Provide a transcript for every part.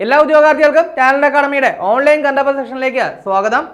എല്ലാ ഉദ്യോഗാർത്ഥികൾക്കും talent അക്കാഡമിയുടെ online കണ്ടപ്പ സെഷനിലേക്ക് സ്വാഗതം.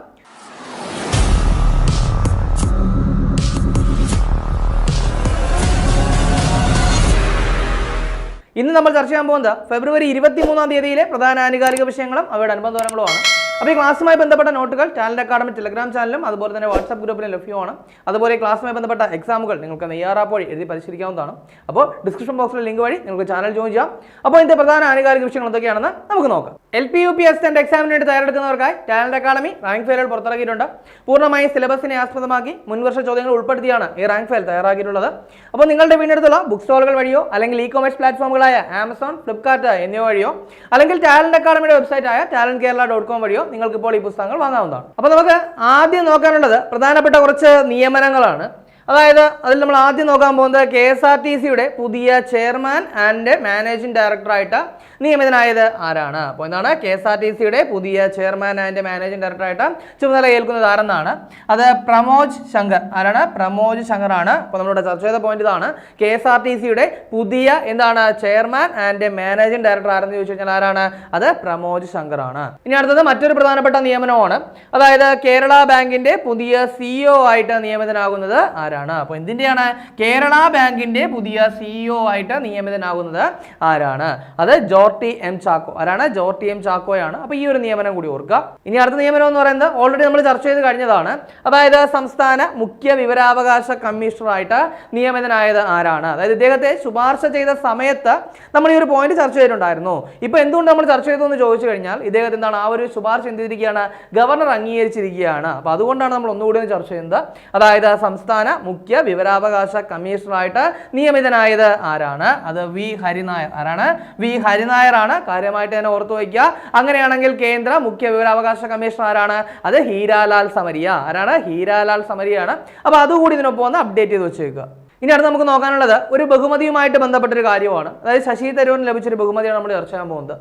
ഇന്ന് നമ്മൾ ചർച്ച ചെയ്യാൻ പോകുന്നത് ഫെബ്രുവരി ഇരുപത്തി മൂന്നാം തീയതിയിലെ പ്രധാന ആനുകാലിക വിഷയങ്ങളും അവയുടെ അനുബന്ധങ്ങളുമാണ് അപ്പോൾ ഈ ക്ലാസ്സുമായി ബന്ധപ്പെട്ട നോട്ടുകൾ ടാലന്റ് അക്കാഡമി ടെലഗ്രാം ചാനലും അതുപോലെ തന്നെ വാട്സ്ആപ്പ് ഗ്രൂപ്പിലും ലഭ്യമാണ്. അതുപോലെ ക്ലാസ്സുമായി ബന്ധപ്പെട്ട എക്സാമുകൾ നിങ്ങൾക്ക് നെയ്യാറാപ്പോഴി എഴുതി പരിശീലിക്കാവുന്നതാണ്. അപ്പോൾ ഡിസ്ക്രിപ്ഷൻ ബോക്സിലെ ലിങ്ക് വഴി നിങ്ങൾക്ക് ചാനൽ ജോയിൻ ചെയ്യാം. അപ്പോൾ ഇതിന്റെ പ്രധാന ആനുകാലിക വിഷയങ്ങൾ എന്തൊക്കെയാണെന്ന് നമുക്ക് നോക്കാം. എൽ പി യു പി എന്റെ എക്സാമിന് വേണ്ടി തയ്യാറെടുക്കുന്നവർക്കായി ടാലന്റ് അക്കാഡമി റാങ്ക് ഫെയിലുകൾ പുറത്തിറക്കിയിട്ടുണ്ട്. പൂർണമായി സിലബസിനെ ആസ്പദമാക്കി മുൻവർഷ ചോദ്യങ്ങൾ ഉൾപ്പെടുത്തിയാണ് ഈ റാങ്ക് ഫയൽ തയ്യാറാക്കിയിട്ടുള്ളത്. അപ്പോൾ നിങ്ങളുടെ വീടിനടുത്തുള്ള ബുക്ക് സ്റ്റോളുകൾ വഴിയോ അല്ലെങ്കിൽ ഇ കൊമേഴ്സ് പ്ലാറ്റ്ഫോമുകളായ ആമസോൺ ഫ്ലിപ്കാർട്ട് എന്നിവ വഴിയോ അല്ലെങ്കിൽ ടാലന്റ് അക്കാഡമിയുടെ വെബ്സൈറ്റ് ആയ ടാലന്റ് കേരള ഡോട്ട് കോം വഴിയോ നിങ്ങൾക്ക് ഇപ്പോൾ ഈ പുസ്തകങ്ങൾ വാങ്ങാവുന്നതാണ്. അപ്പോൾ നമുക്ക് ആദ്യം നോക്കാനുള്ളത് പ്രധാനപ്പെട്ട കുറച്ച് നിയമനങ്ങളാണ്. അതായത് അതിൽ നമ്മൾ ആദ്യം നോക്കാൻ പോകുന്നത് കെ എസ് ആർ ടി സിയുടെ പുതിയ ചെയർമാൻ ആൻഡ് മാനേജിംഗ് ഡയറക്ടറായിട്ട് നിയമിതനായത് ആരാണ്? അപ്പോൾ എന്താണ്? കെ എസ് ആർ ടി സിയുടെ പുതിയ ചെയർമാൻ ആൻഡ് മാനേജിംഗ് ഡയറക്ടറായിട്ട് ചുമതല ഏൽക്കുന്നത് ആരെന്നാണ്? അത് പ്രമോജ് ശങ്കർ. ആരാണ്? പ്രമോജ് ശങ്കർ ആണ്. അപ്പോൾ നമ്മളിവിടെ ചർച്ച ചെയ്ത പോയിന്റ് ഇതാണ്. കെ എസ് ആർ ടി സിയുടെ പുതിയ എന്താണ് ചെയർമാൻ ആൻഡ് മാനേജിംഗ് ഡയറക്ടർ ആരെന്ന് ചോദിച്ചു കഴിഞ്ഞാൽ ആരാണ്? അത് പ്രമോജ് ശങ്കർ ആണ്. ഇനി അടുത്തത് മറ്റൊരു പ്രധാനപ്പെട്ട നിയമനമാണ്. അതായത് കേരള ബാങ്കിന്റെ പുതിയ സിഇഒ ആയിട്ട് നിയമിതനാകുന്നത് ആരാണ്? അപ്പോൾ എന്തിന്റെയാണ്? കേരള ബാങ്കിന്റെ പുതിയ സിഇഒ ആയിട്ട് നിയമിതനാകുന്നത് ആരാണ്? അത് ജോർട്ടി എം ചാക്കോ. ആരാണ്? ജോർട്ടി എം ചാക്കോയാണ്. അപ്പോൾ ഈ ഒരു നിയമനം കൂടി ഓർക്കുക. ഇനി അടുത്ത നിയമനം എന്ന് പറയുന്നത് ഓൾറെഡി നമ്മൾ ചർച്ച ചെയ്ത് കഴിഞ്ഞതാണ്. അതായത് സംസ്ഥാന മുഖ്യ വിവരാവകാശ കമ്മീഷണറായിട്ട് നിയമിതനായത് ആരാണ്? അതായത് ഇദ്ദേഹത്തെ ശുപാർശ ചെയ്ത സമയത്ത് നമ്മൾ ഈ ഒരു പോയിന്റ് ചർച്ച ചെയ്തിട്ടുണ്ടായിരുന്നു. ഇപ്പൊ എന്തുകൊണ്ട് നമ്മൾ ചർച്ച ചെയ്തു എന്ന് ചോദിച്ചു കഴിഞ്ഞാൽ ഇദ്ദേഹത്തെ എന്താണ് ആ ഒരു ശുപാർശ എന്ത് ചെയ്തിരിക്കുകയാണ്? ഗവർണർ അംഗീകരിച്ചിരിക്കുകയാണ്. അപ്പോൾ അതുകൊണ്ടാണ് നമ്മൾ ഒന്നുകൂടി ഒന്ന് ചർച്ച ചെയ്യുന്നത്. അതായത് സംസ്ഥാന മുഖ്യ വിവരാവകാശ കമ്മീഷണറായിട്ട് നിയമിതനായത് ആരാണ്? അത് വി ഹരിനായർ. ആരാണ്? വി ഹരിനായർ ആണ് കാര്യമായിട്ട് തന്നെ ഓർത്തു വയ്ക്കുക. അങ്ങനെയാണെങ്കിൽ കേന്ദ്ര മുഖ്യ വിവരാവകാശ കമ്മീഷണർ ആരാണ്? അത് ഹീരാലാൽ സമരിയ. ആരാണ്? ഹീരാലാൽ സമരിയാണ്. അപ്പൊ അതുകൂടി ഇതിനൊപ്പം ഒന്ന് അപ്ഡേറ്റ് ചെയ്ത് വെച്ചേക്കുക. ഇനി അടുത്ത് നമുക്ക് നോക്കാനുള്ളത് ഒരു ബഹുമതിയുമായിട്ട് ബന്ധപ്പെട്ടൊരു കാര്യമാണ്. അതായത് ശശി തരൂരിന് ലഭിച്ചൊരു ബഹുമതിയാണ് നമ്മൾ ചർച്ച ചെയ്യാൻ പോകുന്നത്.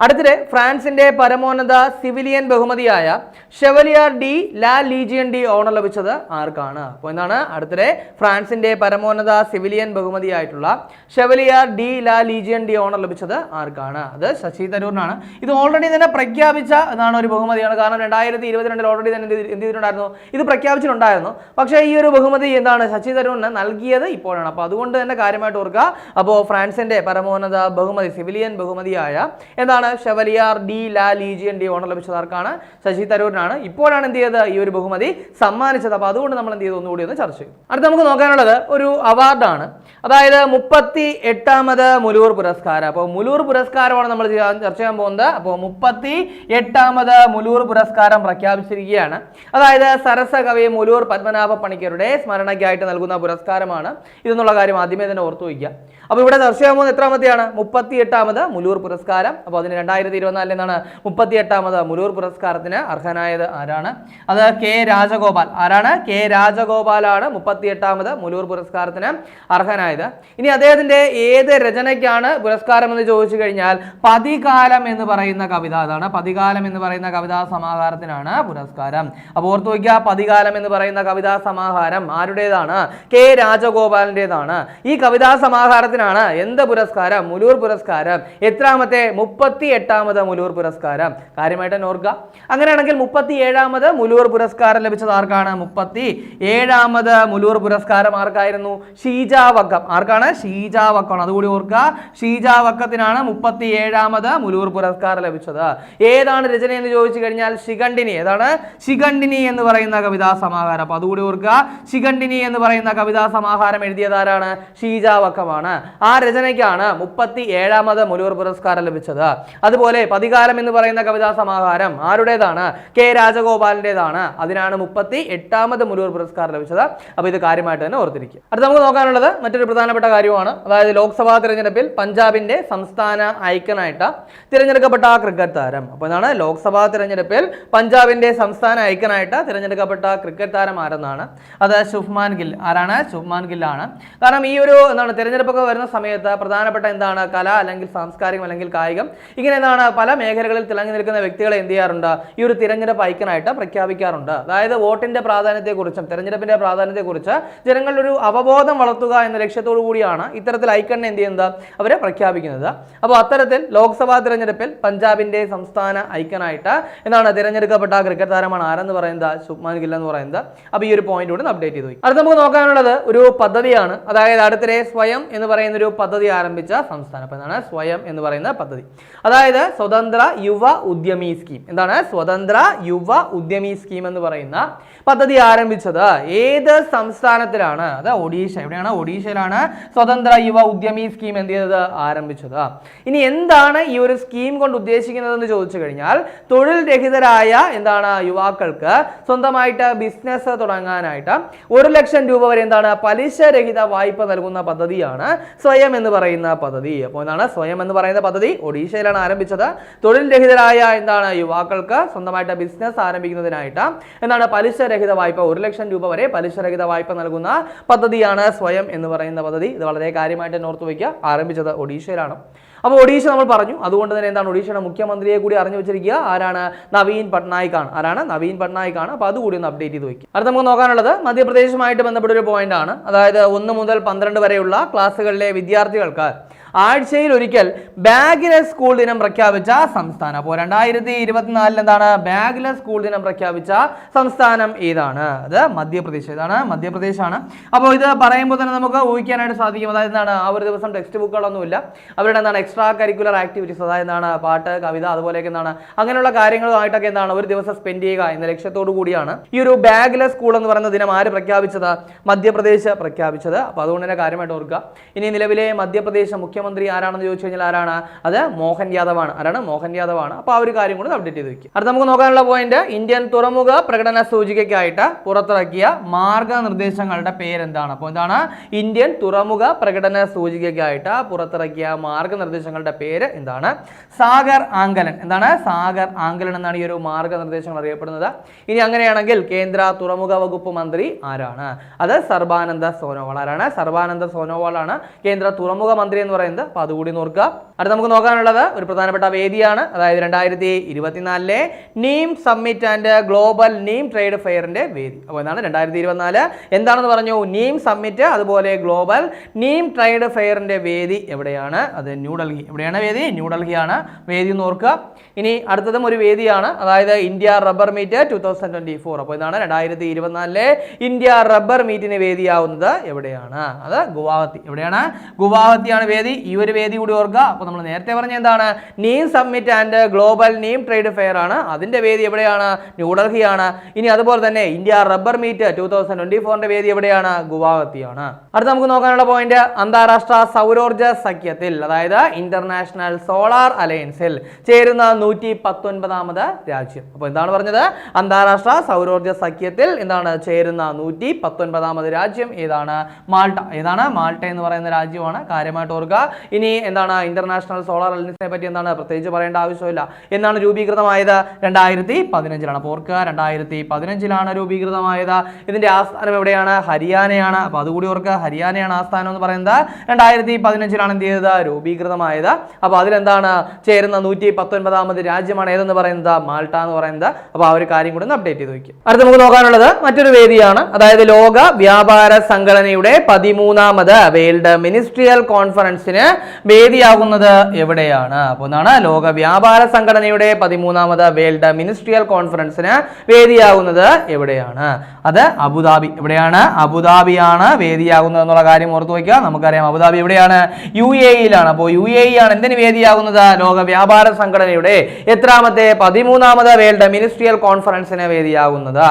അടുത്തിടെ ഫ്രാൻസിന്റെ പരമോന്നത സിവിലിയൻ ബഹുമതിയായ Chevalier de la Legion d' Honneur ലഭിച്ചത് ആർക്കാണ്? അപ്പോൾ എന്താണ്? അടുത്തിടെ ഫ്രാൻസിന്റെ പരമോന്നത civilian ബഹുമതിയായിട്ടുള്ള Chevalier de la Legion d' Honneur ലഭിച്ചത് ആർക്കാണ്? അത് ശശി തരൂരിനാണ്. ഇത് ഓൾറെഡി തന്നെ പ്രഖ്യാപിച്ച എന്നാണ് ഒരു ബഹുമതിയാണ്. കാരണം രണ്ടായിരത്തി ഇരുപത്തിരണ്ടിൽ ഓൾറെഡി തന്നെ എന്ത് ചെയ്തി- എന്ത് ചെയ്തിട്ടുണ്ടായിരുന്നു? ഇത് പ്രഖ്യാപിച്ചിട്ടുണ്ടായിരുന്നു. പക്ഷേ ഈ ഒരു ബഹുമതി എന്താണ്? ശശി തരൂരിന് നൽകിയത് ഇപ്പോഴാണ്. അപ്പോൾ അതുകൊണ്ട് തന്നെ കാര്യമായിട്ട് ഓർക്കുക. അപ്പോൾ ഫ്രാൻസിന്റെ പരമോന്നത ബഹുമതി സിവിലിയൻ ബഹുമതിയായ എന്താണ്? Chevalier de la Legion d' Honneur ലഭിച്ചത് ആർക്കാണ് ശശി തരൂരിനാണ്. ഇപ്പോഴാണ് എന്ത് ചെയ്തത്? ഈ ഒരു ബഹുമതി സമ്മാനിച്ചത്. അപ്പോൾ അതുകൊണ്ട് നമ്മൾ എന്ത് ചെയ്തു? ഒന്നുകൂടി ഒന്ന് ചർച്ച ചെയ്യും. അടുത്ത നമുക്ക് നോക്കാനുള്ളത് ഒരു അവാർഡാണ്. അതായത് മുപ്പത്തി എട്ടാമത് മുലൂർ പുരസ്കാരം. അപ്പോൾ മുലൂർ പുരസ്കാരമാണ് നമ്മൾ ചർച്ച ചെയ്യാൻ പോകുന്നത്. അപ്പോൾ മുപ്പത്തി എട്ടാമത് മുലൂർ പുരസ്കാരം പ്രഖ്യാപിച്ചിരിക്കുകയാണ്. അതായത് സരസകവി മുലൂർ പത്മനാഭ പണിക്കരുടെ സ്മരണയ്ക്കായിട്ട് നൽകുന്ന പുരസ്കാരമാണ്. ഇതെന്നുള്ള കാര്യം ആദ്യമേ തന്നെ ഓർത്തു വയ്ക്കുക. അപ്പോൾ ഇവിടെ ചർച്ച ചെയ്യാൻ പോകുന്നത് എത്രാമത്തെയാണ്? മുപ്പത്തി എട്ടാമത് മുലൂർ പുരസ്കാരം. അപ്പോൾ അതിന് രണ്ടായിരത്തി ഇരുപത്തിനാലിൽ നിന്നാണ് മുപ്പത്തി എട്ടാമത് മുരൂർ പുരസ്കാരത്തിന് അർഹനായത് ആരാണ്? അത് കെ രാജഗോപാൽ. ആരാണ്? കെ രാജഗോപാലാണ് മുപ്പത്തി എട്ടാമത് മുലൂർ പുരസ്കാരത്തിന് അർഹനായത്. ഇനി അദ്ദേഹത്തിന്റെ ഏത് രചനയ്ക്കാണ് പുരസ്കാരം എന്ന് ചോദിച്ചു കഴിഞ്ഞാൽ പതികാലം എന്ന് പറയുന്ന കവിത അതാണ്. പതികാലം എന്ന് പറയുന്ന കവിതാ സമാഹാരത്തിനാണ് പുരസ്കാരം. അപ്പോൾ ഓർത്തു വയ്ക്കുക പതികാലം എന്ന് പറയുന്ന കവിതാ സമാഹാരം ആരുടേതാണ്? കെ രാജഗോപാലിന്റെതാണ് ഈ കവിതാ സമാഹാരത്തിനാണ് എന്ത് പുരസ്കാരം? മുലൂർ പുരസ്കാരം. എത്രാമത്തെ? മുപ്പത്തി എട്ടാമത് മുലൂർ പുരസ്കാരം. കാര്യമായിട്ട് ഓർക്കുക. അങ്ങനെയാണെങ്കിൽ മുപ്പത്തി ഏഴാമത് മുലൂർ പുരസ്കാരം ലഭിച്ചത് ആർക്കാണ്? മുപ്പത്തി ഏഴാമത് മുലൂർ പുരസ്കാരം ആർക്കായിരുന്നു? ഷീജാവക്കം. ആർക്കാണ്? ഷീജാവക്കം അതുകൂടി ഓർക്കുക. ഷീജാവക്കത്തിനാണ് മുപ്പത്തി ഏഴാമത് മുലൂർ പുരസ്കാരം ലഭിച്ചത്. ഏതാണ് രചന എന്ന് ചോദിച്ചു കഴിഞ്ഞാൽ ശിഖണ്ഡിനി. ഏതാണ്? ശിഖണ്ഡിനി എന്ന് പറയുന്ന കവിതാ സമാഹാരം. അപ്പൊ അതുകൂടി ഓർക്കുക. ശിഖണ്ഡിനി എന്ന് പറയുന്ന കവിതാ സമാഹാരം എഴുതിയത് ആരാണ്? ഷീജാവക്കമാണ്. ആ രചനയ്ക്കാണ് മുപ്പത്തി ഏഴാമത് മുലൂർ പുരസ്കാരം ലഭിച്ചത്. അതുപോലെ പതികാലം എന്ന് പറയുന്ന കവിതാ സമാഹാരം ആരുടേതാണ്? കെ രാജഗോപാലിന്റെതാണ് അതിനാണ് മുപ്പത്തി എട്ടാമത് മുലൂർ പുരസ്കാരം ലഭിച്ചത്. അപ്പോൾ ഇത് കാര്യമായിട്ട് തന്നെ ഓർത്തിരിക്കുക. അടുത്ത് നമുക്ക് നോക്കാനുള്ളത് മറ്റൊരു പ്രധാനപ്പെട്ട കാര്യമാണ്. അതായത് ലോക്സഭാ തിരഞ്ഞെടുപ്പിൽ പഞ്ചാബിന്റെ സംസ്ഥാന ഐക്കണായിട്ട് തിരഞ്ഞെടുക്കപ്പെട്ട ക്രിക്കറ്റ് താരം. അപ്പോൾ ഇതാണ് ലോക്സഭാ തിരഞ്ഞെടുപ്പിൽ പഞ്ചാബിന്റെ സംസ്ഥാന ഐക്കണായിട്ട് തിരഞ്ഞെടുക്കപ്പെട്ട ക്രിക്കറ്റ് താരം ആരെന്നാണ്? അത് ശുഭ്മാൻ ഗിൽ. ആരാണ്? ശുഭ്മാൻ ഗില്ലാണ് കാരണം ഈ ഒരു എന്താണ് തിരഞ്ഞെടുപ്പൊക്കെ വരുന്ന സമയത്ത് പ്രധാനപ്പെട്ട എന്താണ് കല അല്ലെങ്കിൽ സാംസ്കാരികം അല്ലെങ്കിൽ കായികം ഇങ്ങനെ എന്താണ് പല മേഖലകളിൽ തിളങ്ങി നിൽക്കുന്ന വ്യക്തികളെ എന്ത് ചെയ്യാറുണ്ട്? ഈ ഒരു തിരഞ്ഞെടുപ്പ് ഐക്കണായിട്ട് പ്രഖ്യാപിക്കാറുണ്ട്. അതായത് വോട്ടിന്റെ പ്രാധാന്യത്തെക്കുറിച്ചും തെരഞ്ഞെടുപ്പിന്റെ പ്രാധാന്യത്തെക്കുറിച്ച് ജനങ്ങളുടെ ഒരു അവബോധം വളർത്തുക എന്ന ലക്ഷ്യത്തോടു കൂടിയാണ് ഇത്തരത്തിൽ ഐക്കണിനെ എന്ത് ചെയ്യുന്നത്? അവരെ പ്രഖ്യാപിക്കുന്നത്. അപ്പോൾ അത്തരത്തിൽ ലോക്സഭാ തിരഞ്ഞെടുപ്പിൽ പഞ്ചാബിന്റെ സംസ്ഥാന ഐക്കണായിട്ട് എന്താണ് തിരഞ്ഞെടുക്കപ്പെട്ട ക്രിക്കറ്റ് താരമാണ് ആരെന്ന് പറയുന്നത്? ശുഭ്മാൻ ഗില്ല എന്ന് പറയുന്നത്. അപ്പോൾ ഈ ഒരു പോയിന്റ് കൂടി അപ്ഡേറ്റ് ചെയ്തു അടുത്ത നമുക്ക് നോക്കാനുള്ളത് ഒരു പദ്ധതിയാണ്. അതായത് അടുത്തിടെ സ്വയം എന്ന് പറയുന്ന ഒരു പദ്ധതി ആരംഭിച്ച സംസ്ഥാനം. അപ്പോൾ എന്താണ് സ്വയം എന്ന് പറയുന്ന പദ്ധതി. അതായത് സ്വതന്ത്ര യുവ ഉദ്യമി സ്കീം. എന്താണ്? സ്വതന്ത്ര യുവ ഉദ്യമി സ്കീം എന്ന് പറയുന്ന പദ്ധതി ആരംഭിച്ചത് ഏത് സംസ്ഥാനത്തിലാണ്? അത് ഒഡീഷ. എവിടെയാണ്? ഒഡീഷയിലാണ് സ്വതന്ത്ര യുവ ഉദ്യമി സ്കീം എന്ത് ചെയ്തത്? ആരംഭിച്ചത്. ഇനി എന്താണ് ഈ ഒരു സ്കീം കൊണ്ട് ഉദ്ദേശിക്കുന്നത് എന്ന് ചോദിച്ചു കഴിഞ്ഞാൽ തൊഴിൽ രഹിതരായ എന്താണ് യുവാക്കൾക്ക് സ്വന്തമായിട്ട് ബിസിനസ് തുടങ്ങാനായിട്ട് ഒരു ലക്ഷം രൂപ വരെ എന്താണ് പലിശ പലിശരഹിത വായ്പ നൽകുന്ന പദ്ധതിയാണ് സ്വയം എന്ന് പറയുന്ന പദ്ധതി. അപ്പോൾ എന്താണ്? സ്വയം എന്ന് പറയുന്ന പദ്ധതി ഒഡീഷയിലാണ് ആരംഭിച്ചത്. തൊഴിൽ രഹിതരായ എന്താണ് യുവാക്കൾക്ക് സ്വന്തമായിട്ട് ബിസിനസ് ആരംഭിക്കുന്നതിനായിട്ട്? എന്താണ് പലിശരഹിത വായ്പ? ഒരു ലക്ഷം രൂപ വരെ പലിശരഹിത വായ്പ നൽകുന്ന പദ്ധതിയാണ് സ്വയം എന്ന് പറയുന്ന പദ്ധതി. ഇത് വളരെ കാര്യമായിട്ട് ഓർത്ത് വയ്ക്കുക. ആരംഭിച്ചത് ഒഡീഷയിലാണ്. അപ്പോൾ ഒഡീഷ നമ്മൾ പറഞ്ഞു. അതുകൊണ്ട് തന്നെ എന്താണ് ഒഡീഷയുടെ മുഖ്യമന്ത്രിയെ കൂടി അറിഞ്ഞു വെച്ചിരിക്കുക. ആരാണ്? നവീൻ പട്നായിക് ആണ് ആരാണ്? നവീൻ പട്നായിക് ആണ് അപ്പോൾ അതുകൂടി ഒന്ന് അപ്ഡേറ്റ് ചെയ്ത് വയ്ക്കുക. അടുത്ത നമുക്ക് നോക്കാനുള്ളത് മധ്യപ്രദേശുമായിട്ട് ബന്ധപ്പെട്ട ഒരു പോയിന്റ് ആണ്. അതായത് ഒന്ന് മുതൽ പന്ത്രണ്ട് വരെയുള്ള ക്ലാസ്സുകളിലെ വിദ്യാർത്ഥികൾക്ക് ആഴ്ചയിൽ ഒരിക്കൽ ബാഗ്ലെസ് സ്കൂൾ ദിനം പ്രഖ്യാപിച്ച സംസ്ഥാനം അപ്പോൾ രണ്ടായിരത്തി ഇരുപത്തിനാലിൽ എന്താണ്? ബാഗ്ലെസ് സ്കൂൾ ദിനം പ്രഖ്യാപിച്ച സംസ്ഥാനം ഏതാണ്? അത് മധ്യപ്രദേശ്. ഏതാണ് മധ്യപ്രദേശാണ്. അപ്പോൾ ഇത് പറയുമ്പോൾ തന്നെ നമുക്ക് ഊഹിക്കാനായിട്ട് സാധിക്കും. അതായത് എന്താണ്? ആ ഒരു ദിവസം ടെക്സ്റ്റ് ബുക്കുകളൊന്നുമില്ല അവരുടെ എന്താണ്? എക്സ്ട്രാ കരിക്കുലർ ആക്ടിവിറ്റീസ് അതായത് എന്താണ്? പാട്ട് കവിത അതുപോലെയൊക്കെ എന്താണ്? അങ്ങനെയുള്ള കാര്യങ്ങളുമായിട്ടൊക്കെ എന്താണ്? ഒരു ദിവസം സ്പെൻഡ് ചെയ്യുക എന്ന ലക്ഷ്യത്തോടു കൂടിയാണ് ഈ ഒരു ബാഗ്ലെസ് സ്കൂൾ എന്ന് പറയുന്ന ദിനം ആര് പ്രഖ്യാപിച്ചത്? മധ്യപ്രദേശ് പ്രഖ്യാപിച്ചത്. അപ്പോൾ അതുകൊണ്ട് തന്നെ കാര്യമായിട്ട് ഓർക്കുക. ഇനി നിലവിലെ മധ്യപ്രദേശ് മുഖ്യമന്ത്രി ആരാണെന്ന് ചോദിച്ചു കഴിഞ്ഞാൽ ആരാണ്? അത് മോഹൻ യാദവ് ആണ് ആരാണ്? മോഹൻ യാദവ് ആണ് അപ്പോൾ ആ ഒരു കാര്യം കൂടി അപ്ഡേറ്റ് ചെയ്ത് വെക്കും അടുത്ത നമുക്ക് നോക്കാനുള്ള പോയിന്റ് ഇന്ത്യൻ തുറമുഖ പ്രകടന സൂചികയ്ക്കായിട്ട് പുറത്തിറക്കിയ മാർഗനിർദ്ദേശങ്ങളുടെ പേരെന്താണ്? അപ്പോൾ എന്താണ്? ഇന്ത്യൻ തുറമുഖ പ്രകടന സൂചികയ്ക്കായിട്ട് പുറത്തിറക്കിയ മാർഗനിർദ്ദേശങ്ങളുടെ പേര് എന്താണ്? സാഗർ ആങ്കലൻ എന്താണ്? സാഗർ ആങ്കലൻ എന്നാണ് ഈ ഒരു മാർഗനിർദ്ദേശങ്ങൾ അറിയപ്പെടുന്നത്. ഇനി അങ്ങനെയാണെങ്കിൽ കേന്ദ്ര തുറമുഖ വകുപ്പ് മന്ത്രി ആരാണ്? അത് സർബാനന്ദ സോനോവാൾ ആരാണ്? സർബാനന്ദ സോനോവാൾ ആണ് കേന്ദ്ര തുറമുഖ മന്ത്രി എന്ന് പറയുന്നത്. അപ്പോൾ അതുകൂടി നോക്കുക അടുത്ത നമുക്ക് നോക്കാനുള്ളത് ഒരു പ്രധാനപ്പെട്ട വേദിയാണ്. അതായത് രണ്ടായിരത്തി ഇരുപത്തിനാലിലെ neem summit and global neem trade ഫെയറിന്റെ വേദി. അപ്പോൾ എന്താണ് രണ്ടായിരത്തി ഇരുപത്തിനാല്. എന്താണെന്ന് പറഞ്ഞു? നീം സമ്മിറ്റ് അതുപോലെ ഗ്ലോബൽ നീം ട്രേഡ് ഫെയറിന്റെ വേദി എവിടെയാണ്? അത് ന്യൂഡൽഹി എവിടെയാണ് വേദി? ന്യൂഡൽഹിയാണ് വേദി എന്ന് ഓർക്കുക. ഇനി അടുത്തതും ഒരു വേദിയാണ്. അതായത് India rubber meet two thousand twenty four അപ്പോൾ ഇതാണ് രണ്ടായിരത്തി ഇരുപത്തിനാലിലെ ഇന്ത്യ റബ്ബർ മീറ്റിന് വേദിയാവുന്നത് എവിടെയാണ്? അത് ഗുവാഹത്തി. എവിടെയാണ്? ഗുവാഹത്തിയാണ് വേദി. ഈ ഒരു വേദി കൂടി ഓർക്കുക. അപ്പോൾ നമ്മൾ നേരത്തെ പറഞ്ഞ എന്താണ്? Name submit and global name trade fair ആണ്. അതിന്റെ വേദി എവിടെയാണ്? ന്യൂഡൽഹിയാണ് ഇനി അതുപോലെ തന്നെ India rubber meet two thousand twenty ഫോറിന്റെ വേദി എവിടെയാണ്? ഗുവാഹത്തിയാണ്. അടുത്ത നമുക്ക് നോക്കാനുള്ള പോയിന്റ് അന്താരാഷ്ട്ര സൗരോർജ സഖ്യത്തിൽ അതായത് ഇന്റർനാഷണൽ സോളാർ അലയൻസിൽ ചേരുന്ന നൂറ്റി പത്തൊൻപതാമത് രാജ്യം. അപ്പോൾ എന്താണ് പറഞ്ഞത്? അന്താരാഷ്ട്ര സൗരോർജ സഖ്യത്തിൽ എന്താണ്? ചേരുന്ന നൂറ്റി പത്തൊൻപതാമത് രാജ്യം ഏതാണ്? മാൾട്ട. ഏതാണ്? മാൾട്ട എന്ന് പറയുന്ന രാജ്യമാണ്. കാര്യമായിട്ട് ഓർക്കുക. ഇനി എന്താണ്? ഇന്റർനാഷണൽ സോളാർ അലയൻസിനെ പറ്റി എന്താണ് പ്രത്യേകിച്ച് പറയേണ്ട ആവശ്യമില്ല. എന്നാണ് രൂപീകൃതമായത്. രണ്ടായിരത്തി പതിനഞ്ചിലാണ് അപ്പോൾ ഓർക്കുക രണ്ടായിരത്തി പതിനഞ്ചിലാണ് രൂപീകൃതമായത്. ഇതിന്റെ ആസ്ഥാനം എവിടെയാണ്? ഹരിയാനയാണ്. അപ്പോൾ അതുകൂടി ഓർക്കുക. ഹരിയാനയാണ് ആസ്ഥാനം എന്ന് പറയുന്നത്. രണ്ടായിരത്തി പതിനഞ്ചിലാണ് എന്ത് ചെയ്തത്? രൂപീകൃതമായത്. അപ്പോൾ അതിലെന്താണ്? ചേരുന്ന നൂറ്റി പത്തൊൻപതാമത് രാജ്യമാണ് ഏതെന്ന് പറയുന്നത്? മാൾട്ട എന്ന് പറയുന്നത്. അപ്പോൾ ആ ഒരു കാര്യം കൂടി ഒന്ന് അപ്ഡേറ്റ് ചെയ്ത് നോക്കി അടുത്ത് നമുക്ക് നോക്കാനുള്ളത് മറ്റൊരു വേദിയാണ്. അതായത് ലോക വ്യാപാര സംഘടനയുടെ പതിമൂന്നാമത് വേൾഡ് മിനിസ്ട്രിയൽ കോൺഫറൻസിന് വേദിയാകുന്നത് എവിടെയാണ്? അപ്പോൾ എന്നാണ് ലോക വ്യാപാര സംഘടനയുടെ പതിമൂന്നാമത് വേൾഡ് മിനിസ്ട്രിയൽ കോൺഫറൻസിന് വേദിയാകുന്നത് എവിടെയാണ്? അത് അബുദാബി. എവിടെയാണ്? അബുദാബിയാണ് വേദിയാകുന്നത് എന്നുള്ള കാര്യം ഓർത്തു വയ്ക്കുക. നമുക്കറിയാം അബുദാബി എവിടെയാണ്? യു എ ഇയിലാണ്. അപ്പോൾ യു എ ആണ് എന്തിന് വേദിയാകുന്നത്? ലോക വ്യാപാര സംഘടനയുടെ എത്രാമത്തെ പതിമൂന്നാമത് വേൾഡ് മിനിസ്ട്രിയൽ കോൺഫറൻസിന് വേദിയാകുന്നത്.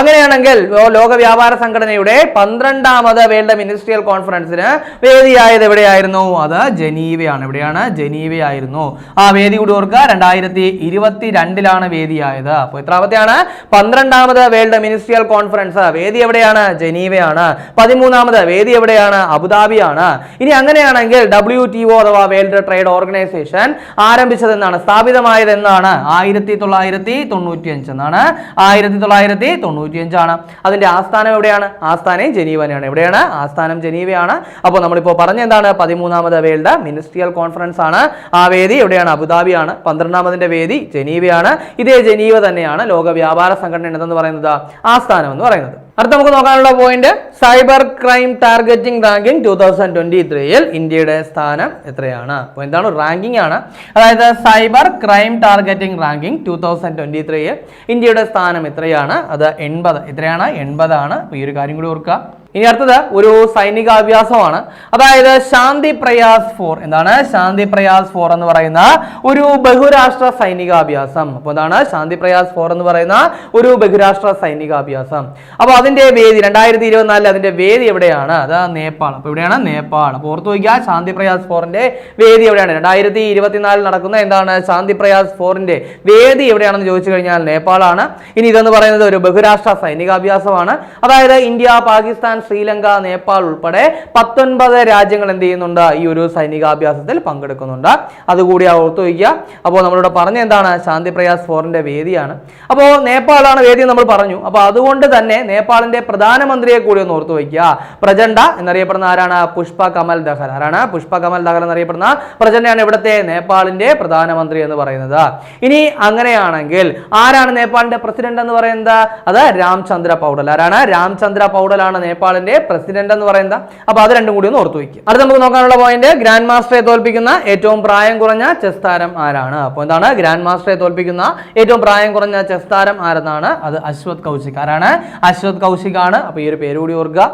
അങ്ങനെയാണെങ്കിൽ ലോക വ്യാപാര സംഘടനയുടെ പന്ത്രണ്ടാമത് വേൾഡ് മിനിസ്ട്രിയൽ കോൺഫറൻസിന് വേദിയായത് എവിടെയായിരുന്നു? അത് ജനീവയാണ്. എവിടെയാണ്? ജനീവയായിരുന്നു. ആ വേദി കൂടി ഓർക്കുക രണ്ടായിരത്തി ഇരുപത്തി രണ്ടിലാണ് വേദിയായത്. അപ്പോൾ എത്രാമത്തെയാണ്? പന്ത്രണ്ടാമത് വേൾഡ് മിനിസ്ട്രിയൽ കോൺഫറൻസ്. വേദി എവിടെയാണ്? ജനീവയാണ്. പതിമൂന്നാമത് വേദി എവിടെയാണ്? അബുദാബിയാണ്. ഇനി അങ്ങനെയാണെങ്കിൽ ഡബ്ല്യു ടി ഒ അഥവാ വേൾഡ് ട്രേഡ് ഓർഗനൈസേഷൻ ആരംഭിച്ചത് എന്നാണ് സ്ഥാപിതമായത് എന്നാണ്. ആയിരത്തി തൊള്ളായിരത്തി തൊണ്ണൂറ്റി അഞ്ച് എന്നാണ് ആയിരത്തി തൊള്ളായിരത്തി തൊണ്ണൂറ്റി അഞ്ചാണ് അതിന്റെ ആസ്ഥാനം എവിടെയാണ്? ആസ്ഥാനം ജനീവനെയാണ് എവിടെയാണ്? ആസ്ഥാനം ജനീവയാണ്. അപ്പോൾ നമ്മളിപ്പോൾ പറഞ്ഞ എന്താണ്? പതിമൂന്നാമത് വേൾഡ് മിനിസ്ട്രിയൽ കോൺഫറൻസ് കോൺഫറൻസ് ആണ്. ആ വേദി എവിടെയാണ്? അബുദാബിയാണ്. പന്ത്രണ്ടാമതിന്റെ വേദി ജനീവയാണ്. ഇതേ ജനീവ തന്നെയാണ് ലോക വ്യാപാര സംഘടന എന്തെന്ന് പറയുന്നത്? ആസ്ഥാനം എന്ന് പറയുന്നത്. അടുത്ത നമുക്ക് നോക്കാനുള്ള point cyber crime targeting ranking two thousand twenty ത്രീയിൽ ഇന്ത്യയുടെ സ്ഥാനം എത്രയാണ്? അപ്പോൾ എന്താണ്? റാങ്കിംഗ് ആണ്. അതായത് cyber crime targeting ranking two thousand twenty ത്രീയിൽ ഇന്ത്യയുടെ സ്ഥാനം എത്രയാണ്? അത് എൺപത്. എത്രയാണ്? എൺപതാണ് ഈ ഒരു കാര്യം കൂടി ഓർക്കുക. ഇനി അടുത്തത് ഒരു സൈനികാഭ്യാസമാണ്. അതായത് ശാന്തി പ്രയാസ് ഫോർ. എന്താണ്? ശാന്തി പ്രയാസ് ഫോർ എന്ന് പറയുന്ന ഒരു ബഹുരാഷ്ട്ര സൈനികാഭ്യാസം. അപ്പോൾ എന്താണ്? ശാന്തി പ്രയാസ് ഫോർ എന്ന് പറയുന്ന ഒരു ബഹുരാഷ്ട്ര സൈനികാഭ്യാസം. അപ്പോൾ അതിന്റെ വേദി രണ്ടായിരത്തി ഇരുപത്തിനാലിൽ അതിന്റെ വേദി എവിടെയാണ്? അത് നേപ്പാൾ. അപ്പോൾ എവിടെയാണ് നേപ്പാൾ. അപ്പോൾ ഓർത്തു വയ്ക്കുക ശാന്തി പ്രയാസ് ഫോറിന്റെ വേദി എവിടെയാണ്? രണ്ടായിരത്തി ഇരുപത്തിനാലിൽ നടക്കുന്ന എന്താണ് ശാന്തി പ്രയാസ് ഫോറിന്റെ വേദി എവിടെയാണെന്ന് ചോദിച്ചു കഴിഞ്ഞാൽ നേപ്പാളാണ്. ഇനി ഇതെന്ന് പറയുന്നത് ഒരു ബഹുരാഷ്ട്ര സൈനികാഭ്യാസമാണ്. അതായത് ഇന്ത്യ പാകിസ്ഥാൻ ശ്രീലങ്ക നേപ്പാൾ ഉൾപ്പെടെ പത്തൊൻപത് രാജ്യങ്ങൾ എന്ത് ചെയ്യുന്നുണ്ട്? ഈ ഒരു സൈനികാഭ്യാസത്തിൽ പങ്കെടുക്കുന്നുണ്ട്. അതുകൂടി ഓർത്തു വയ്ക്കുക അപ്പോൾ നമ്മളിവിടെ പറഞ്ഞ എന്താണ്? ശാന്തി പ്രയാസ് ഫോറിന്റെ വേദിയാണ്. അപ്പോൾ നേപ്പാളാണ് വേദി നമ്മൾ പറഞ്ഞു. അപ്പോൾ അതുകൊണ്ട് തന്നെ നേപ്പാളിന്റെ പ്രധാനമന്ത്രിയെ കൂടി ഒന്ന് ഓർത്തു വയ്ക്കുക. പ്രചണ്ഡ എന്നറിയപ്പെടുന്ന ആരാണ്? പുഷ്പ കമൽ ദഹൽ. ആരാണ്? പുഷ്പ കമൽ ദഹൽ എന്നറിയപ്പെടുന്ന പ്രചണ്ഡയാണ് ഇവിടുത്തെ നേപ്പാളിന്റെ പ്രധാനമന്ത്രി എന്ന് പറയുന്നത്. ഇനി അങ്ങനെയാണെങ്കിൽ ആരാണ് നേപ്പാളിന്റെ പ്രസിഡന്റ് എന്ന് പറയുന്നത്? അത് രാംചന്ദ്ര പൗഡൽ. ആരാണ്? രാംചന്ദ്ര പൗഡലാണ് നേപ്പാളിന്റെ പ്രസിഡന്റ് എന്ന് പറയുന്നത് അപ്പൊ അത് രണ്ടും കൂടി ഒന്ന് ഓർത്തു വയ്ക്കും അടുത്ത നമുക്ക് നോക്കാനുള്ള പോയിന്റ് ഗ്രാൻഡ് മാസ്റ്ററെ തോൽപ്പിക്കുന്ന ഏറ്റവും പ്രായം കുറഞ്ഞ ചെസ് താരം ആരാണ്? അപ്പോൾ എന്താണ്? ഗ്രാൻഡ് മാസ്റ്ററെ തോൽപ്പിക്കുന്ന ഏറ്റവും പ്രായം കുറഞ്ഞ ചെസ് താരം ആരെന്നാണ്? അത് അശ്വത് കൗശിക്. ആരാണ്? അശ്വത് കൗശിക് ആണ്. അപ്പൊ ഈ ഒരു പേര് കൂടി ഓർക്കുക.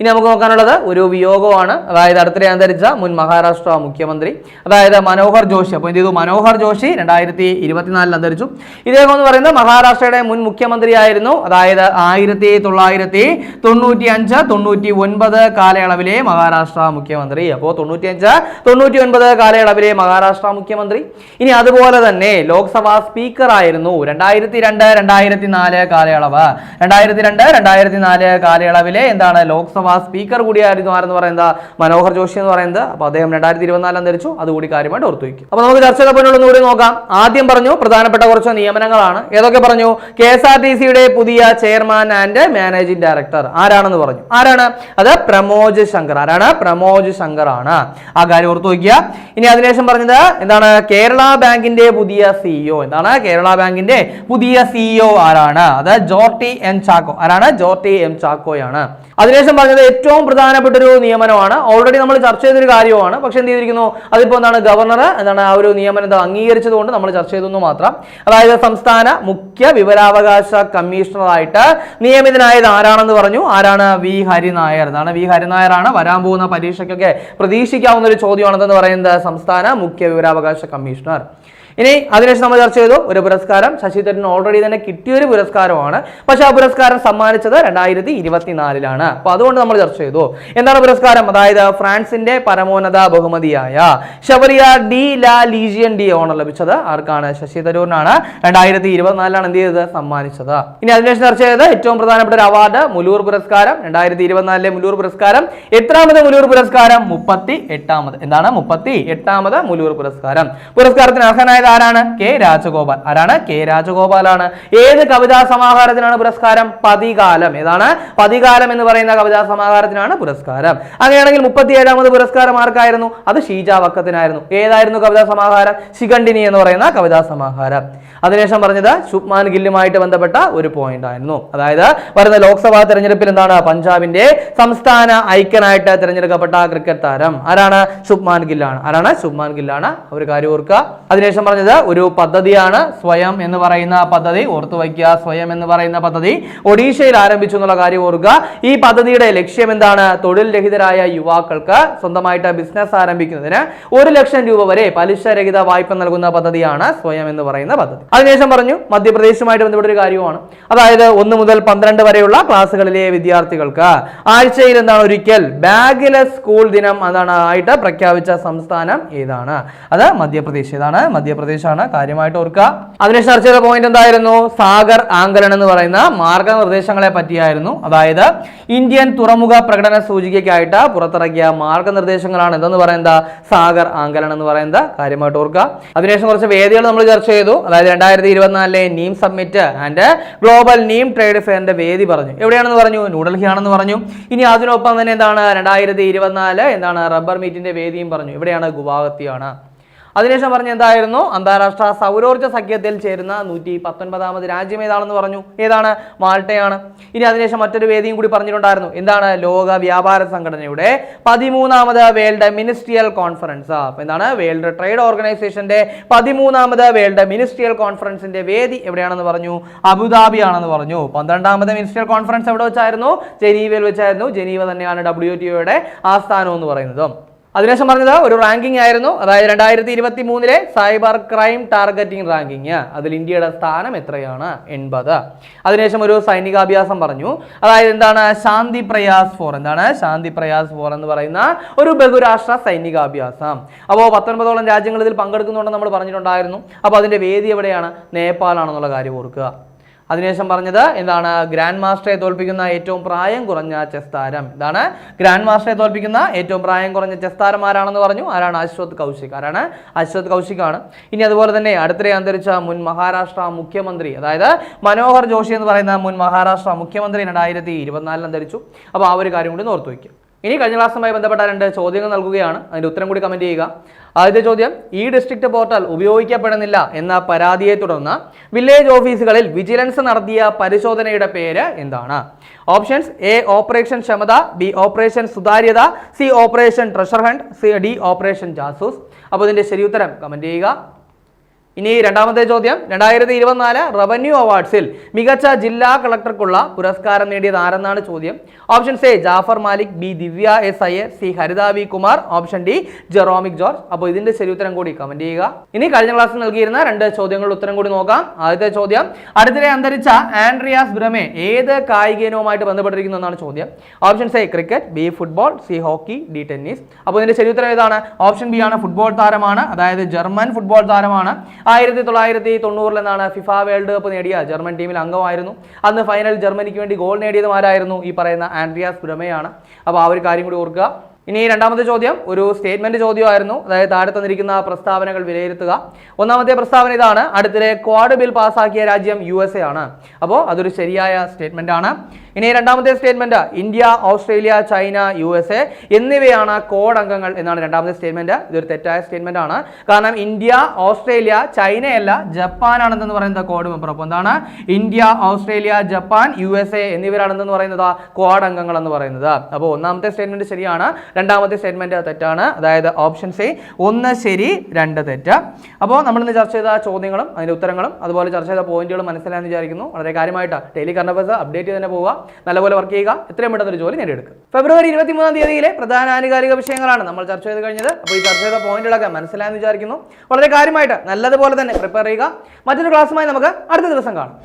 ഇനി നമുക്ക് നോക്കാനുള്ളത് ഒരു വിയോഗമാണ്. അതായത് അടുത്തിടെ അന്തരിച്ച മുൻ മഹാരാഷ്ട്ര മുഖ്യമന്ത്രി അതായത് മനോഹർ ജോഷി. അപ്പോൾ എന്ത് ചെയ്തു? മനോഹർ ജോഷി രണ്ടായിരത്തി ഇരുപത്തിനാലിൽ അന്തരിച്ചു. ഇദ്ദേഹം എന്ന് പറയുന്നത് മഹാരാഷ്ട്രയുടെ മുൻ മുഖ്യമന്ത്രിയായിരുന്നു. അതായത് ആയിരത്തി തൊള്ളായിരത്തി തൊണ്ണൂറ്റി അഞ്ച് തൊണ്ണൂറ്റി ഒൻപത് കാലയളവിലെ മഹാരാഷ്ട്ര മുഖ്യമന്ത്രി. അപ്പോൾ തൊണ്ണൂറ്റി അഞ്ച് തൊണ്ണൂറ്റി ഒൻപത് കാലയളവിലെ മഹാരാഷ്ട്ര മുഖ്യമന്ത്രി. ഇനി അതുപോലെ തന്നെ ലോക്സഭാ സ്പീക്കർ ആയിരുന്നു രണ്ടായിരത്തി രണ്ട് രണ്ടായിരത്തി നാല് കാലയളവ്. രണ്ടായിരത്തി രണ്ട് രണ്ടായിരത്തി നാല് കാലയളവിലെ എന്താണ് ലോക്സഭാ സ്പീക്കർ കൂടിയായിരുന്നു ആരെന്ന് പറയുന്നത്? മനോഹർ ജോഷി എന്ന് പറയുന്നത്. അപ്പോൾ അദ്ദേഹം രണ്ടായിരത്തി ഇരുപത്തിനാല് അന്തരിച്ചു. അതുകൂടി കാര്യമായിട്ട് ഓർത്തു വയ്ക്കും അപ്പോൾ നമുക്ക് ചർച്ച ചെയ്തപ്പോഴുള്ള കൂടി നോക്കാം. ആദ്യം പറഞ്ഞു പ്രധാനപ്പെട്ട കുറച്ച് നിയമനങ്ങളാണ്. ഏതൊക്കെ പറഞ്ഞു? കെ എസ് ആർ ടി സിയുടെ പുതിയ ചെയർമാൻ ആൻഡ് മാനേജിംഗ് ഡയറക്ടർ. ആരാണെന്ന് പറഞ്ഞു? ആരാണ്? അത് പ്രമോജ് ശങ്കർ. ആരാണ്? പ്രമോജ് ശങ്കർ ആണ്. ആ കാര്യം ഓർത്ത് നോക്കിയ. ഇനി അതിനുശേഷം പറഞ്ഞത് എന്താണ്? കേരള ബാങ്കിന്റെ പുതിയ സിഇഒ എന്താണ്? കേരള ബാങ്കിന്റെ പുതിയ സിഇഒ ആരാണ്? അത് ജോർട്ടി എം ചാക്കോ. ആരാണ്? ജോർട്ടി എം ചാക്കോയാണ്. അതിനുശേഷം പറഞ്ഞത് ഏറ്റവും പ്രധാനപ്പെട്ട ഒരു നിയമനമാണ്. ഓൾറെഡി നമ്മൾ ചർച്ച ചെയ്തൊരു കാര്യമാണ് പക്ഷെ എന്ത് ചെയ്തിരിക്കുന്നു? അതിപ്പോൾ എന്താണ്? ഗവർണർ എന്താണ് ആ ഒരു നിയമനം എന്താ അംഗീകരിച്ചതുകൊണ്ട് നമ്മൾ ചർച്ച ചെയ്തെന്ന് മാത്രം. അതായത് സംസ്ഥാന മുഖ്യ വിവരാവകാശ കമ്മീഷണറായിട്ട് നിയമിതനായത് ആരാണെന്ന് പറഞ്ഞു. ആരാണ്? വി ഹരിനായർ എന്നാണ് വി ഹരിനായറാണ് വരാൻ പോകുന്ന പരീക്ഷയ്ക്കൊക്കെ പ്രതീക്ഷിക്കാവുന്ന ഒരു ചോദ്യമാണെന്ന് പറയുന്നത് സംസ്ഥാന മുഖ്യ വിവരാവകാശ കമ്മീഷണർ. ഇനി അതിനുശേഷം നമ്മൾ ചർച്ച ചെയ്തു ഒരു പുരസ്കാരം. ശശി തരൂരിന് ഓൾറെഡി തന്നെ കിട്ടിയൊരു പുരസ്കാരമാണ്. പക്ഷെ ആ പുരസ്കാരം സമ്മാനിച്ചത് രണ്ടായിരത്തി ഇരുപത്തിനാലിലാണ് അപ്പൊ അതുകൊണ്ട് നമ്മൾ ചർച്ച ചെയ്തു. എന്താണ് പുരസ്കാരം? അതായത് ഫ്രാൻസിന്റെ പരമോന്നത ബഹുമതിയായ Chevalier de la Legion d' Honneur ലഭിച്ചത് ആർക്കാണ്? ശശി തരൂരിനാണ് രണ്ടായിരത്തി ഇരുപത്തിനാലിലാണ് എന്ത് ചെയ്തത്? സമ്മാനിച്ചത്. ഇനി അതിനുശേഷം ചർച്ച ചെയ്ത് ഏറ്റവും പ്രധാനപ്പെട്ട ഒരു അവാർഡ് മുലൂർ പുരസ്കാരം. രണ്ടായിരത്തി ഇരുപത്തിനാലിലെ മുലൂർ പുരസ്കാരം. എത്രാമത് മുലൂർ പുരസ്കാരം? മുപ്പത്തി എട്ടാമത് എന്താണ്? മുപ്പത്തി എട്ടാമത് മുലൂർ പുരസ്കാരം. പുരസ്കാരത്തിന് അർഹനായത് ആരാണ്? കെ രാജഗോപാൽ. ആരാണ്? കെ രാജഗോപാലാണ്. ഏത് കവിതാ സമാഹാരത്തിനാണ് പുരസ്കാരം? പതികാലം. ഏതാണ്? പതികാലം എന്ന് പറയുന്ന കവിതാ സമാഹാരത്തിനാണ് പുരസ്കാരം. അങ്ങനെയാണെങ്കിൽ മുപ്പത്തി ഏഴാമത് പുരസ്കാരം ആർക്കായിരുന്നു? അത് ഷീജ വക്കത്തിനായിരുന്നു. ഏതായിരുന്നു കവിതാ സമാഹാരം? ശിഖണ്ഡിനി എന്ന് പറയുന്ന കവിതാ സമാഹാരം. അതിനുശേഷം പറഞ്ഞത് ശുഭ്മാൻ ഗില്ലുമായിട്ട് ബന്ധപ്പെട്ട ഒരു പോയിന്റ് ആയിരുന്നു. അതായത് വരുന്ന ലോക്സഭാ തെരഞ്ഞെടുപ്പിൽ എന്താണ്? പഞ്ചാബിന്റെ സംസ്ഥാന ഐക്യനായിട്ട് തിരഞ്ഞെടുക്കപ്പെട്ട ക്രിക്കറ്റ് താരം. ആരാണ്? ശുഭ്മാൻ ഗില്ലാണ്. ആരാണ്? ശുഭ്മാൻ ഗില്ലാണ്. ഒരു കാര്യം ഓർക്കുക. അതിനുശേഷം പറഞ്ഞത് ഒരു പദ്ധതിയാണ് സ്വയം എന്ന് പറയുന്ന പദ്ധതി. ഓർത്തു വയ്ക്കുക സ്വയം എന്ന് പറയുന്ന പദ്ധതി. ഒഡീഷയിൽ ആരംഭിച്ചു എന്നുള്ള കാര്യം ഓർക്കുക. ഈ പദ്ധതിയുടെ ലക്ഷ്യം എന്താണ്? തൊഴിൽ രഹിതരായ യുവാക്കൾക്ക് സ്വന്തമായിട്ട് ബിസിനസ് ആരംഭിക്കുന്നതിന് ഒരു ലക്ഷം രൂപ വരെ പലിശ പലിശരഹിത വായ്പ നൽകുന്ന പദ്ധതിയാണ് സ്വയം എന്ന് പറയുന്ന പദ്ധതി. അതിനുശേഷം പറഞ്ഞു മധ്യപ്രദേശുമായിട്ട് ബന്ധപ്പെട്ട ഒരു കാര്യമാണ് അതായത് ഒന്ന് മുതൽ പന്ത്രണ്ട് വരെയുള്ള ക്ലാസ്സുകളിലെ വിദ്യാർത്ഥികൾക്ക് ആഴ്ചയിൽ എന്താണ് ഒരിക്കൽ ബാഗ്ലെസ് സ്കൂൾ ദിനം അതാണ് ആയിട്ട് പ്രഖ്യാപിച്ച സംസ്ഥാനം ഏതാണ്? അത് മധ്യപ്രദേശ് ഏതാണ്. മധ്യപ്രദേശാണ് കാര്യമായിട്ട് ഓർക്കുക. അതിനുശേഷം ചർച്ച ചെയ്ത പോയിന്റ് എന്തായിരുന്നു? സാഗർ ആങ്കലൻ എന്ന് പറയുന്ന മാർഗനിർദ്ദേശങ്ങളെ പറ്റിയായിരുന്നു. അതായത് ഇന്ത്യൻ തുറമുഖ പ്രകടന സൂചികയ്ക്കായിട്ട് പുറത്തിറക്കിയ മാർഗനിർദ്ദേശങ്ങളാണ് എന്തെന്ന് പറയുന്നത്? സാഗർ ആങ്കലൻ എന്ന് പറയുന്നത്. കാര്യമായിട്ട് ഓർക്കുക. അതിനുശേഷം കുറച്ച് വേദികൾ നമ്മൾ ചർച്ച ചെയ്തു. അതായത് രണ്ടായിരത്തി ഇരുപത്തിനാലിലെ neem submit and global neem trade ഫെയറിന്റെ വേദി പറഞ്ഞു. എവിടെയാണെന്ന് പറഞ്ഞു? ന്യൂഡൽഹി ആണെന്ന് പറഞ്ഞു. ഇനി അതിനൊപ്പം തന്നെ എന്താണ്? രണ്ടായിരത്തി ഇരുപത്തിനാല് എന്താണ്? റബ്ബർ മീറ്റിന്റെ വേദിയും പറഞ്ഞു. ഇവിടെയാണ് ഗുവാഹത്തിയാണ്. അതിനുശേഷം പറഞ്ഞ എന്തായിരുന്നു? അന്താരാഷ്ട്ര സൗരോർജ സഖ്യത്തിൽ ചേരുന്ന നൂറ്റി പത്തൊൻപതാമത് രാജ്യം ഏതാണെന്ന് പറഞ്ഞു. ഏതാണ്? മാൾട്ടയാണ്. ഇനി അതിനുശേഷം മറ്റൊരു വേദിയും കൂടി പറഞ്ഞിട്ടുണ്ടായിരുന്നു. എന്താണ്? ലോക വ്യാപാര സംഘടനയുടെ പതിമൂന്നാമത് വേൾഡ് മിനിസ്ട്രിയൽ കോൺഫറൻസ്. എന്താണ്? വേൾഡ് ട്രേഡ് ഓർഗനൈസേഷന്റെ പതിമൂന്നാമത് വേൾഡ് മിനിസ്ട്രിയൽ കോൺഫറൻസിന്റെ വേദി എവിടെയാണെന്ന് പറഞ്ഞു? അബുദാബി ആണെന്ന് പറഞ്ഞു. പന്ത്രണ്ടാമത് മിനിസ്ട്രിയൽ കോൺഫറൻസ് എവിടെ വെച്ചായിരുന്നു? ജനീവയിൽ വെച്ചായിരുന്നു. ജനീവ തന്നെയാണ് ഡബ്ല്യു ടി ഒയുടെ ആസ്ഥാനം എന്ന് പറയുന്നത്. അതിനുശേഷം പറഞ്ഞത് ഒരു റാങ്കിങ് ആയിരുന്നു. അതായത് രണ്ടായിരത്തി ഇരുപത്തി മൂന്നിലെ സൈബർ ക്രൈം ടാർഗറ്റിംഗ് റാങ്കിങ് അതിൽ ഇന്ത്യയുടെ സ്ഥാനം എത്രയാണ്? എൺപത്. അതിനുശേഷം ഒരു സൈനികാഭ്യാസം പറഞ്ഞു. അതായത് എന്താണ്? ശാന്തി പ്രയാസ് ഫോർ. എന്താണ്? ശാന്തി പ്രയാസ് ഫോർ എന്ന് പറയുന്ന ഒരു ബഹുരാഷ്ട്ര സൈനികാഭ്യാസം. അപ്പോൾ പത്തൊൻപതോളം രാജ്യങ്ങൾ ഇതിൽ പങ്കെടുക്കുന്നുണ്ടെന്ന് നമ്മൾ പറഞ്ഞിട്ടുണ്ടായിരുന്നു. അപ്പോൾ അതിന്റെ വേദി എവിടെയാണ്? നേപ്പാളാണെന്നുള്ള കാര്യം ഓർക്കുക. അതിനുശേഷം പറഞ്ഞത് എന്താണ്? ഗ്രാൻഡ് മാസ്റ്ററെ തോൽപ്പിക്കുന്ന ഏറ്റവും പ്രായം കുറഞ്ഞ ചെസ് താരം. ഇതാണ് ഗ്രാൻഡ് മാസ്റ്ററെ തോൽപ്പിക്കുന്ന ഏറ്റവും പ്രായം കുറഞ്ഞ ചെസ് താരം ആരാണെന്ന് പറഞ്ഞു? ആരാണ്? അശ്വത് കൗശിക്. ആരാണ്? അശ്വത് ആണ് ഇനി അതുപോലെ തന്നെ അടുത്തിടെ അന്തരിച്ച മുൻ മഹാരാഷ്ട്ര മുഖ്യമന്ത്രി അതായത് മനോഹർ ജോഷി എന്ന് പറയുന്ന മുൻ മഹാരാഷ്ട്ര മുഖ്യമന്ത്രി രണ്ടായിരത്തി ഇരുപത്തിനാലിൽ അന്തരിച്ചു. അപ്പോൾ ആ ഒരു കാര്യം കൂടി ഓർത്തു വയ്ക്കും ഇനി കഴിഞ്ഞ ക്ലാസ്സുമായി ബന്ധപ്പെട്ട രണ്ട് ചോദ്യങ്ങൾ നൽകുകയാണ്. അതിന്റെ ഉത്തരം കൂടി കമന്റ് ചെയ്യുക. ആദ്യത്തെ ചോദ്യം ഈ ഡിസ്ട്രിക്ട് പോർട്ടൽ ഉപയോഗിക്കപ്പെടുന്നില്ല എന്ന പരാതിയെ തുടർന്ന് വില്ലേജ് ഓഫീസുകളിൽ വിജിലൻസ് നടത്തിയ പരിശോധനയുടെ പേര് എന്താണ്? Options A operation Kshamata B operation Sutharyatha C operation treasure hunt C D operation Jasoos. അപ്പോൾ ഇതിന്റെ ഉത്തരം കമന്റ് ചെയ്യുക. ഇനി രണ്ടാമത്തെ ചോദ്യം. രണ്ടായിരത്തി ഇരുപത്തിനാല് റവന്യൂ അവാർഡ്സിൽ മികച്ച ജില്ലാ കളക്ടർക്കുള്ള പുരസ്കാരം നേടിയത് ആരെന്നാണ് ചോദ്യം? Option A Jafar Malik B Divya S Iyer C Haritha V Kumar option D Jeromic George. അപ്പോൾ ഇതിന്റെ ശരി ഉത്തരം കൂടി കമന്റ് ചെയ്യുക. ഇനി കഴിഞ്ഞ ക്ലാസ്സിൽ നൽകിയിരുന്ന രണ്ട് ചോദ്യങ്ങളുടെ ഉത്തരം കൂടി നോക്കാം. ആദ്യത്തെ ചോദ്യം അടുത്തിടെ അന്തരിച്ച ആൻഡ്രിയാസ് ബ്രമെ ഏത് കായിക ഇനവുമായിട്ട് ബന്ധപ്പെട്ടിരിക്കുന്നു എന്നാണ് ചോദ്യം. Option A cricket B football C hockey D tennis. അപ്പോൾ ഇതിന്റെ ശരി ഉത്തരം ഏതാണ്? ഓപ്ഷൻ ബി ആണ് ഫുട്ബോൾ താരമാണ്. അതായത് ജർമ്മൻ ഫുട്ബോൾ താരമാണ്. ആയിരത്തി തൊള്ളായിരത്തി തൊണ്ണൂറിൽ നിന്നാണ് ഫിഫ വേൾഡ് കപ്പ് നേടിയ ജർമ്മൻ ടീമിൽ അംഗമായിരുന്നു. അന്ന് ഫൈനൽ ജർമ്മനിക്ക് വേണ്ടി ഗോൾ നേടിയതുമാരായിരുന്നു ഈ പറയുന്ന ആൻഡ്രിയാസ് ബ്രമയാണ്. അപ്പോൾ ആ ഒരു കാര്യം കൂടി ഓർക്കുക. ഇനി രണ്ടാമത്തെ ചോദ്യം ഒരു സ്റ്റേറ്റ്മെന്റ് ചോദ്യമായിരുന്നു. അതായത് താഴെ തന്നിരിക്കുന്ന പ്രസ്താവനകൾ വിലയിരുത്തുക. ഒന്നാമത്തെ പ്രസ്താവന ഇതാണ് അടുത്തിടെ ക്വാഡ് ബിൽ പാസ്സാക്കിയ രാജ്യം യു എസ് എ ആണ്. അപ്പോൾ അതൊരു ശരിയായ സ്റ്റേറ്റ്മെന്റ് ആണ്. ഇനി രണ്ടാമത്തെ statement India Australia China U S A എന്നിവയാണ് കോഡ് അംഗങ്ങൾ എന്നാണ് രണ്ടാമത്തെ സ്റ്റേറ്റ്മെന്റ് ഇതൊരു തെറ്റായ സ്റ്റേറ്റ്മെന്റ് ആണ്. കാരണം ഇന്ത്യ ഓസ്ട്രേലിയ ചൈനയല്ല ജപ്പാനാണെന്ന് പറയുന്നത് കോഡ് മെമ്പർ അപ്പോൾ എന്താണ്? India Australia Japan U S A എന്നിവരാണെന്ന് പറയുന്നത് കോഡ് അംഗങ്ങൾ എന്ന് പറയുന്നത്. അപ്പോൾ ഒന്നാമത്തെ സ്റ്റേറ്റ്മെന്റ് ശരിയാണ്. രണ്ടാമത്തെ സ്റ്റേറ്റ്മെന്റ് തെറ്റാണ്. അതായത് ഓപ്ഷൻ സി ഒന്ന് ശരി രണ്ട് തെറ്റ്. അപ്പോൾ നമ്മൾ ഇന്ന് ചർച്ച ചെയ്ത ചോദ്യങ്ങളും അതിന്റെ ഉത്തരങ്ങളും അതുപോലെ ചർച്ച ചെയ്ത പോയിന്റുകളും മനസ്സിലായെന്ന് വിചാരിക്കുന്നു. വളരെ കാര്യമായിട്ട്. ഡെയിലി കറണ്ട് അപ്ഡേറ്റ് ചെയ്ത് തന്നെ പോവുക. നല്ലപോലെ വർക്ക് ചെയ്യുക എത്രയും പെട്ടെന്ന് ഒരു ജോലി നേടിയെടുക്കുക. ഫെബ്രുവരി ഇരുപത്തിമൂന്നാം തീയതിയിലെ പ്രധാന ആനുകാലിക വിഷയങ്ങളാണ് നമ്മൾ ചർച്ച ചെയ്ത് കഴിഞ്ഞത്. അപ്പോൾ ഈ ചർച്ച ചെയ്ത പോയിന്റുകളൊക്കെ മനസ്സിലായെന്ന് വിചാരിക്കുന്നു. വളരെ കാര്യമായിട്ട് നല്ലതുപോലെ തന്നെ പ്രിപ്പയർ ചെയ്യുക. മറ്റൊരു ക്ലാസ്സുമായി നമുക്ക് അടുത്ത ദിവസം കാണാം.